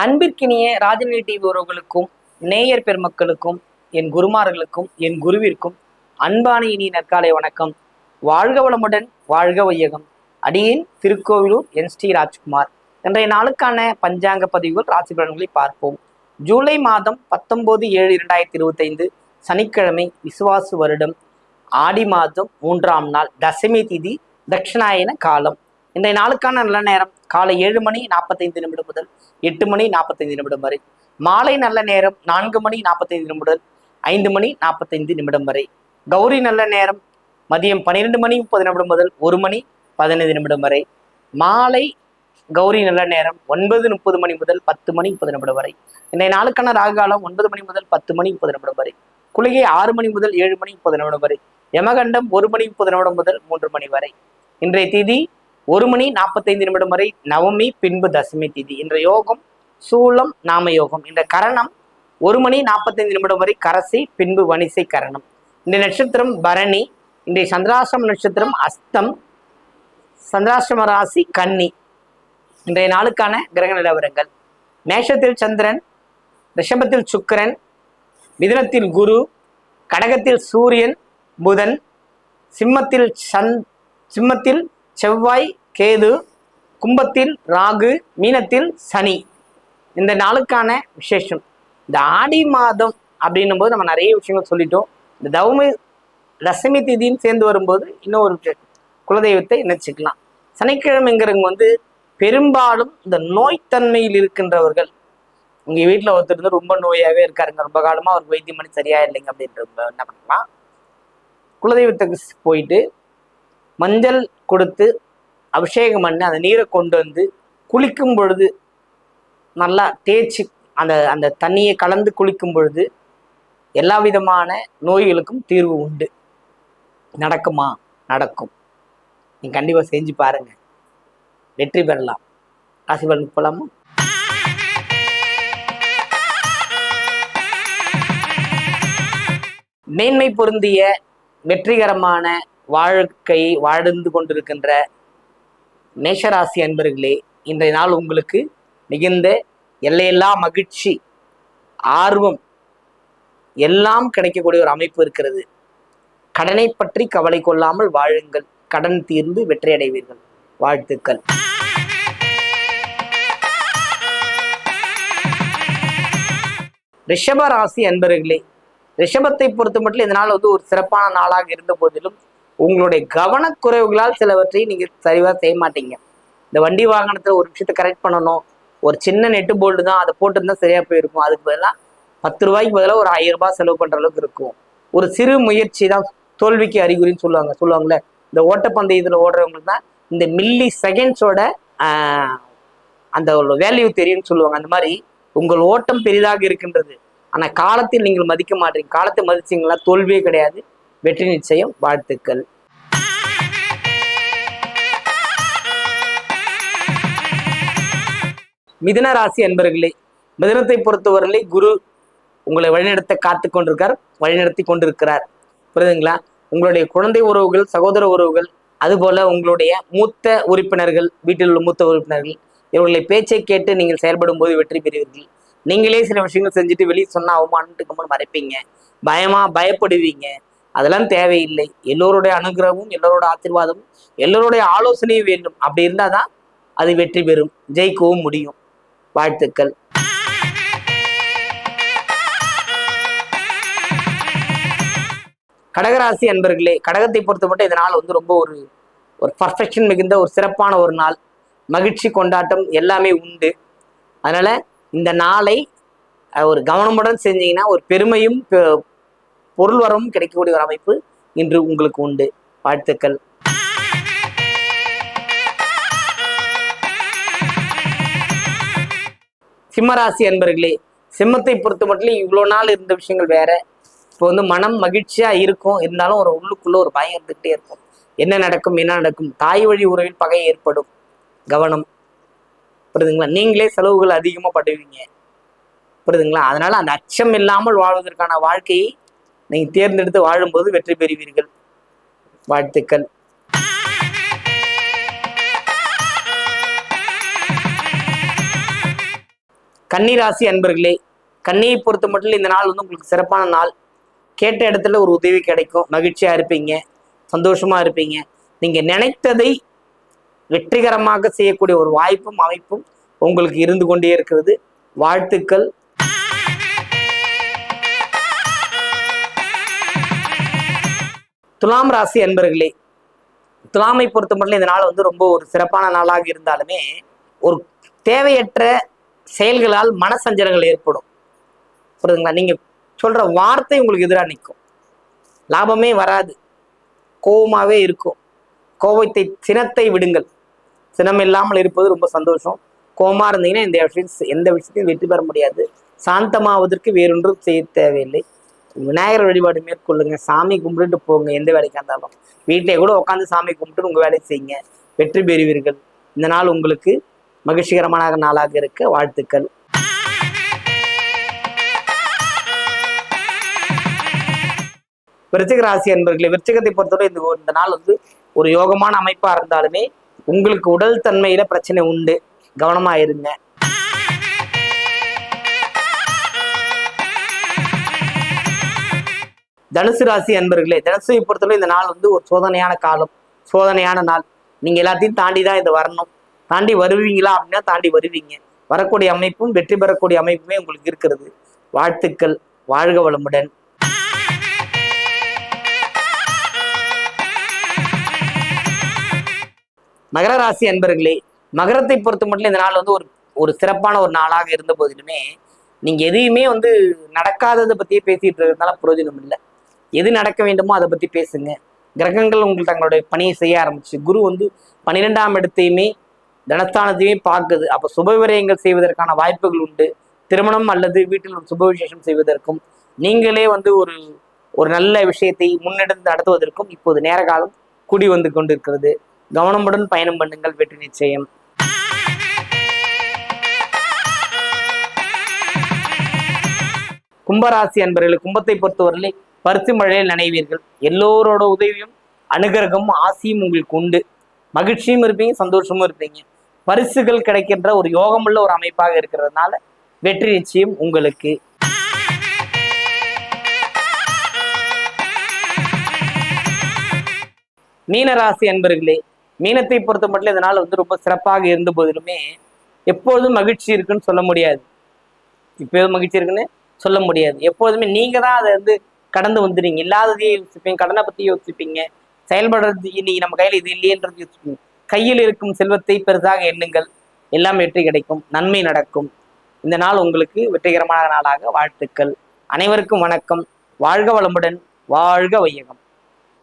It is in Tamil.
அன்பிற்கினிய ராஜநிலை டிவி உறவுகளுக்கும் நேயர் பெருமக்களுக்கும் என் குருமார்களுக்கும் என் குருவிற்கும் அன்பான இனிய நற்காலை வணக்கம். வாழ்க வளமுடன் வாழ்க வையகம். அடியேன் திருக்கோவிலூர் என் ஸ்ரீ ராஜ்குமார். இன்றைய நாளுக்கான பஞ்சாங்க பதிவுகள் ராசி பலன்களை பார்ப்போம். ஜூலை மாதம் பத்தொன்பது ஏழு இரண்டாயிரத்தி இருபத்தைந்து சனிக்கிழமை விசுவாசு வருடம். ஆடி மாதம் மூன்றாம் நாள் தசமி திதி தட்சிணாயன காலம். இன்றைய நாளுக்கான நல்ல நேரம் காலை ஏழு மணி நாற்பத்தைந்து நிமிடம் முதல் எட்டு மணி நாற்பத்தைந்து நிமிடம் வரை. மாலை நல்ல நேரம் நான்கு மணி நாற்பத்தைந்து நிமிடம் முதல் ஐந்து மணி நாற்பத்தைந்து நிமிடம் வரை. கௌரி நல்ல நேரம் மதியம் பன்னிரெண்டு மணி முப்பது நிமிடம் முதல் ஒரு மணி பதினைந்து நிமிடம் வரை. மாலை கௌரி நல்ல நேரம் ஒன்பது முப்பது மணி முதல் பத்து மணி முப்பது நிமிடம் வரை. இன்றைய நாளுக்கான ராகாலம் ஒன்பது மணி முதல் பத்து மணி முப்பது நிமிடம் வரை. குளிகை ஆறு மணி முதல் ஏழு மணி முப்பது நிமிடம் வரை. யமகண்டம் ஒரு மணி முப்பது நிமிடம் முதல் மூன்று மணி வரை. இன்றைய திதி ஒரு மணி நாற்பத்தைந்து நிமிடம் வரை நவமி பின்பு தசமி திதி. என்ற யோகம் சூலம் நாம யோகம். இந்த கரணம் ஒரு மணி நாற்பத்தைந்து நிமிடம் வரை கரசி பின்பு வணிசை கரணம். இந்த நட்சத்திரம் பரணி. இன்றைய சந்திராசிரம நட்சத்திரம் அஸ்தம். சந்திராசிரம ராசி கன்னி. இன்றைய நாளுக்கான கிரக நிலவரங்கள். மேஷத்தில் சந்திரன் ரிஷபத்தில் சுக்கிரன் மிதுனத்தில் குரு கடகத்தில் சூரியன் புதன் சிம்மத்தில் சந் சிம்மத்தில் செவ்வாய் கேது கும்பத்தில் ராகு மீனத்தில் சனி. இந்த நாளுக்கான விசேஷம். இந்த ஆடி மாதம் அப்படின்னும் போது நம்ம நிறைய விஷயங்கள் சொல்லிட்டோம். இந்த தௌமி தசமி திதின்னு சேர்ந்து வரும்போது இன்னும் ஒரு விஷயம். குலதெய்வத்தை நினைச்சுக்கலாம். சனிக்கிழமைங்கிறவங்க வந்து பெரும்பாலும் இந்த நோய்த்தன்மையில் இருக்கின்றவர்கள். உங்கள் வீட்டில் ஒருத்தர் வந்து ரொம்ப நோயாகவே இருக்காருங்க. ரொம்ப காலமாக அவருக்கு வைத்தியம் பண்ணி சரியா இல்லைங்க அப்படின்றவங்க என்ன பண்ணலாம்? குலதெய்வத்துக்கு போயிட்டு மஞ்சள் கொடுத்து அபிஷேகம் பண்ணி அந்த நீரை கொண்டு வந்து குளிக்கும் பொழுது நல்லா தேய்ச்சி அந்த அந்த தண்ணியை கலந்து குளிக்கும் பொழுது எல்லா விதமான நோய்களுக்கும் தீர்வு உண்டு. நடக்குமா? நடக்கும். நீங்கள் கண்டிப்பாக செஞ்சு பாருங்க. வெற்றி பெறலாம். ராசி பலனுக்கு போலாமா? மேன்மை பொருந்திய வெற்றிகரமான வாழ்க்கை வாழ்ந்து கொண்டிருக்கின்ற மேஷராசி அன்பர்களே இன்றைய நாள் உங்களுக்கு மிகுந்த எல்லையெல்லா மகிழ்ச்சி ஆர்வம் எல்லாம் கிடைக்கக்கூடிய ஒரு அமைப்பு இருக்கிறது. கடனை பற்றி கவலை கொள்ளாமல் வாழுங்கள். கடன் தீர்ந்து வெற்றியடைவீர்கள் வாழ்த்துக்கள். ரிஷப ராசி அன்பர்களே ரிஷபத்தை பொறுத்த மட்டும் இந்த நாள் வந்து ஒரு சிறப்பான நாளாக இருந்த போதிலும் உங்களுடைய கவனக்குறைவுகளால் சிலவற்றை நீங்கள் சரிவாக செய்ய மாட்டீங்க. இந்த வண்டி வாகனத்தில் ஒரு விஷயத்தை கரெக்ட் பண்ணணும். ஒரு சின்ன நெட்டு போல்டு தான் அதை போட்டிருந்தா சரியாக போயிருக்கும். அதுக்கு பதிலாக பத்து ரூபாய்க்கு பதிலாக ஒரு ஆயிரம் ரூபாய் செலவு பண்ணுற அளவுக்கு இருக்கும். ஒரு சிறு முயற்சி தான் தோல்விக்கு அறிகுறின்னு சொல்லுவாங்க. சொல்லுவாங்களே இந்த ஓட்டப்பந்தயத்தில் ஓடுறவங்களுக்கு தான் இந்த மில்லி செகண்ட்ஸோட அந்த வேல்யூ தெரியும்னு சொல்லுவாங்க. அந்த மாதிரி உங்கள் ஓட்டம் பெரிதாக இருக்கின்றது. ஆனால் காலத்தில் நீங்கள் மதிக்க மாட்டீங்க. காலத்தை மதிச்சீங்களா? தோல்வியே கிடையாது. வெற்றி நிச்சயம் வாழ்த்துக்கள். மிதன ராசி அன்பர்களே மிதனத்தை பொறுத்தவரையிலே குரு உங்களை வழிநடத்த காத்து கொண்டிருக்கார் வழிநடத்தி கொண்டிருக்கிறார். புரியுதுங்களா? உங்களுடைய குழந்தை உறவுகள் சகோதர உறவுகள் அதுபோல உங்களுடைய மூத்த உறுப்பினர்கள் வீட்டில் உள்ள மூத்த உறுப்பினர்கள் இவர்களை பேச்சை கேட்டு நீங்கள் செயல்படும் போது வெற்றி பெறுவீர்கள். நீங்களே சில விஷயங்கள் செஞ்சுட்டு வெளியே சொன்னா அவமானட்டு மறைப்பீங்க. பயமா பயப்படுவீங்க. அதெல்லாம் தேவையில்லை. எல்லோருடைய அனுகிரகமும் எல்லோரோட ஆசீர்வாதமும் எல்லோருடைய ஆலோசனையும் வேண்டும். அப்படி இருந்தால் தான் அது வெற்றி பெறும். ஜெயிக்கவும் முடியும். வாழ்த்துக்கள். கடகராசி அன்பர்களே கடகத்தை பொறுத்த மட்டும் இதனால் வந்து ரொம்ப ஒரு ஒரு பர்ஃபெக்ஷன் மிகுந்த ஒரு சிறப்பான ஒரு நாள். மகிழ்ச்சி கொண்டாட்டம் எல்லாமே உண்டு. அதனால் இந்த நாளை ஒரு கவனமுடன் செஞ்சீங்கன்னா ஒரு பெருமையும் பொருள் வரவும் கிடைக்கக்கூடிய ஒரு அமைப்பு இன்று உங்களுக்கு உண்டு. வாழ்த்துக்கள். சிம்மராசி அன்பர்களே சிம்மத்தை பொறுத்த மட்டும் இவ்வளோ நாள் இருந்த விஷயங்கள் வேற. இப்போ வந்து மனம் மகிழ்ச்சியா இருக்கும். இருந்தாலும் ஒரு உள்ளுக்குள்ள ஒரு பயம் இருந்துகிட்டே இருக்கும். என்ன நடக்கும் என்ன நடக்கும்? தாய் வழி உறவில் பகை ஏற்படும். கவனம். புரியுதுங்களா? நீங்களே செலவுகள் அதிகமாக படுவீங்க. புரியுதுங்களா? அதனால அந்த அச்சம் இல்லாமல் வாழ்வதற்கான வாழ்க்கையை நீங்கள் தேர்ந்தெடுத்து வாழும்போது வெற்றி பெறுவீர்கள். வாழ்த்துக்கள். கன்னிராசி அன்பர்களே கன்னியை பொறுத்த மட்டும் இந்த நாள் வந்து உங்களுக்கு சிறப்பான நாள். கேட்ட இடத்துல ஒரு உதவி கிடைக்கும். மகிழ்ச்சியா இருப்பீங்க. சந்தோஷமா இருப்பீங்க. நீங்க நினைத்ததை வெற்றிகரமாக செய்யக்கூடிய ஒரு வாய்ப்பும் அமைப்பும் உங்களுக்கு இருந்து கொண்டே இருக்கிறது. வாழ்த்துக்கள். துலாம் ராசி அன்பர்களே துலாமை பொறுத்த மட்டும் இந்த நாள் வந்து ரொம்ப ஒரு சிறப்பான நாளாக இருந்தாலுமே ஒரு தேவையற்ற செயல்களால் மனசஞ்சலங்கள் ஏற்படும். புரியுதுங்களா? நீங்கள் சொல்கிற வார்த்தை உங்களுக்கு எதிராக நிற்கும் லாபமே வராது. கோபமாகவே இருக்கும். கோபத்தை சினத்தை விடுங்கள். சினம் இல்லாமல் இருப்பது ரொம்ப சந்தோஷம். கோபமா இருந்தீங்கன்னா இந்த விஷயம் எந்த விஷயத்தையும் வெற்றி பெற முடியாது. சாந்தமாவதற்கு வேறொன்றும் செய்ய தேவையில்லை. விநாயகர் வழிபாடு மேற்கொள்ளுங்க சாமி கும்பிட்டுட்டு போங்க எந்த வேலைக்கா இருந்தாலும். வீட்டிலே கூட உட்காந்து சாமி கும்பிட்டு உங்கள் வேலையை செய்யுங்க. வெற்றி பெறுவீர்கள். இந்த நாள் உங்களுக்கு மகிழ்ச்சிகரமான நாளாக இருக்க வாழ்த்துக்கள். விருச்சிக ராசி என்பர்களை விருச்சிகத்தை பொறுத்தவரை இந்த இந்த நாள் வந்து ஒரு யோகமான அமைப்பாக இருந்தாலுமே உங்களுக்கு உடல் தன்மையில் பிரச்சனை உண்டு. கவனமாக இருங்க. தனுசு ராசி அன்பர்களே தனுசுவை பொறுத்தவரை இந்த நாள் வந்து ஒரு சோதனையான காலம் சோதனையான நாள். நீங்கள் எல்லாத்தையும் தாண்டி தான் இதை வரணும். தாண்டி வருவீங்களா அப்படின்னா தாண்டி வருவீங்க. வரக்கூடிய அமைப்பும் வெற்றி பெறக்கூடிய அமைப்புமே உங்களுக்கு இருக்கிறது. வாழ்த்துக்கள் வாழ்க வளமுடன். மகர ராசி அன்பர்களே மகரத்தை பொறுத்த மட்டும் இந்த நாள் வந்து ஒரு ஒரு சிறப்பான ஒரு நாளாக இருந்த போதிலுமே நீங்க எதையுமே வந்து நடக்காததை பத்தியே பேசிட்டு இருக்கிறதுனால பிரயோஜனம் இல்லை. எது நடக்க வேண்டுமோ அதை பத்தி பேசுங்க. கிரகங்கள் உங்களுக்கு தங்களுடைய பணியை செய்ய ஆரம்பிச்சு. குரு வந்து பன்னிரெண்டாம் இடத்தையுமே தனஸ்தானத்தையுமே பார்க்குது. அப்போ சுப விரயங்கள் செய்வதற்கான வாய்ப்புகள் உண்டு. திருமணம் அல்லது வீட்டில் ஒரு சுப விசேஷம் செய்வதற்கும் நீங்களே வந்து ஒரு ஒரு நல்ல விஷயத்தை முன்னெடுத்து நடத்துவதற்கும் இப்போது நேர காலம் கூடி வந்து கொண்டிருக்கிறது. கவனமுடன் பயணம் பண்ணுங்கள் வெற்றி நிச்சயம். கும்பராசி அன்பர்கள் கும்பத்தை பொறுத்தவரையிலே பருத்தி மழையில் நனைவீர்கள். எல்லோரோட உதவியும் அனுகிரகமும் ஆசையும் உங்களுக்கு உண்டு. மகிழ்ச்சியும் இருப்பீங்க சந்தோஷமும் இருப்பீங்க. பரிசுகள் கிடைக்கின்ற ஒரு யோகமுள்ள ஒரு அமைப்பாக இருக்கிறதுனால வெற்றி நிச்சயம் உங்களுக்கு. மீனராசி அன்பர்களே மீனத்தை பொறுத்த மட்டும் இதனால் வந்து ரொம்ப சிறப்பாக இருந்த போதிலுமே எப்பொழுதும் மகிழ்ச்சி இருக்குன்னு சொல்ல முடியாது. இப்போ மகிழ்ச்சி இருக்குன்னு சொல்ல முடியாது. எப்போதுமே நீங்க தான் அதை வந்து கடந்து வந்துடுறீங்க இல்லாததையே யோசிப்பீங்க. கடனை பத்தி யோசிப்பீங்க. செயல்படுறது இன்னைக்கு நம்ம கையில் இது இல்லையன்றது யோசிப்பீங்க. கையில் இருக்கும் செல்வத்தை பெரிதாக எண்ணுங்கள். எல்லாம் வெற்றி கிடைக்கும். நன்மை நடக்கும். இந்த நாள் உங்களுக்கு வெற்றிகரமான நாளாக. வாழ்த்துக்கள். அனைவருக்கும் வணக்கம். வாழ்க வளமுடன். வாழ்க வையகம்.